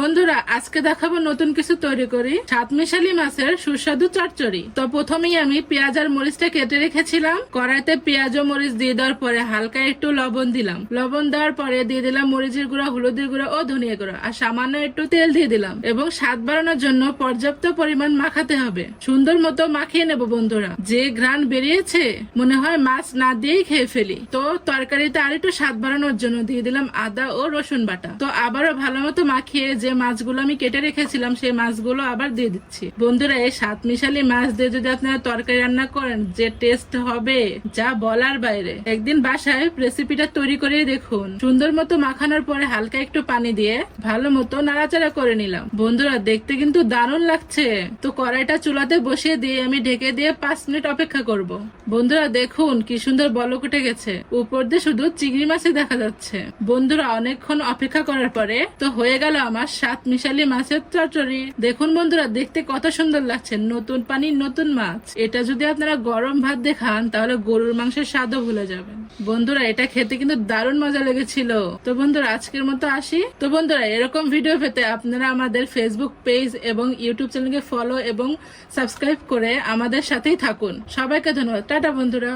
বন্ধুরা, আজকে দেখাবো নতুন কিছু তৈরি করি। সাত মিশালি মাছের সুস্বাদু চচ্চড়ি। তো প্রথমেই আমি পেঁয়াজ আর মরিচটা কেটে রেখেছিলাম। কড়াইতে পেঁয়াজ ও মরিচ দিয়ে দেওয়ার পরে হালকা একটু লবণ দিলাম। লবণ দেওয়ার পরে দিয়ে দিলাম মরিচের গুঁড়া, হলুদের গুঁড়া ও ধনিয়া গুঁড়া। আর সামান্য একটু তেল দিয়ে দিলাম। এবং স্বাদ বাড়ানোর জন্য পর্যাপ্ত পরিমাণ মাখাতে হবে। সুন্দর মতো মাখিয়ে নেব বন্ধুরা। যে ঘ্রাণ বেরিয়েছে, মনে হয় মাছ না দিয়েই খেয়ে ফেলি। তো তরকারিতে আর একটু স্বাদ বাড়ানোর জন্য দিয়ে দিলাম আদা ও রসুন বাটা। তো আবারও ভালো মতো মাখিয়ে যে মাছগুলো আমি কেটে রেখেছিলাম, সেই মাছগুলো আবার দিয়ে দিচ্ছি। বন্ধুরা, এই সাত মিশালি মাছ দিয়ে যদি আপনারা তরকারি রান্না করেন, যে টেস্ট হবে, যা বলার বাইরে। একদিন বাসায় রেসিপিটা তৈরি করে দেখুন। সুন্দর মতো মাখানোর পরে হালকা একটু পানি দিয়ে ভালো মতো নাড়াচাড়া করে নিলাম। বন্ধুরা, দেখতে কিন্তু দারুণ লাগছে। তো কড়াইটা চুলাতে বসিয়ে দিয়ে আমি ঢেকে দিয়ে পাঁচ মিনিট অপেক্ষা করব। বন্ধুরা, দেখুন কি সুন্দর বলক উঠে গেছে। উপর দিয়ে শুধু চিংড়ি মাছই দেখা যাচ্ছে। বন্ধুরা, অনেকক্ষণ অপেক্ষা করার পরে তো হয়ে গেল আমার সাত মিশালি মাছের চচ্চড়ি। দেখুন বন্ধুরা, দেখতে কত সুন্দর লাগছে। নতুন পানি নতুন মাছ। এটা যদি আপনারা গরম ভাত দেখান তাহলে গরুর মাংসের স্বাদও ভুলে যাবেন। বন্ধুরা, এটা খেতে কিন্তু দারুণ মজা লেগেছিল। তো বন্ধুরা, আজকের মতো আসি। তো বন্ধুরা, এরকম ভিডিও পেতে আপনারা আমাদের ফেসবুক পেজ এবং ইউটিউব চ্যানেলকে ফলো এবং সাবস্ক্রাইব করে আমাদের সাথেই থাকুন। সবাইকে ধন্যবাদ। টাটা বন্ধুরা।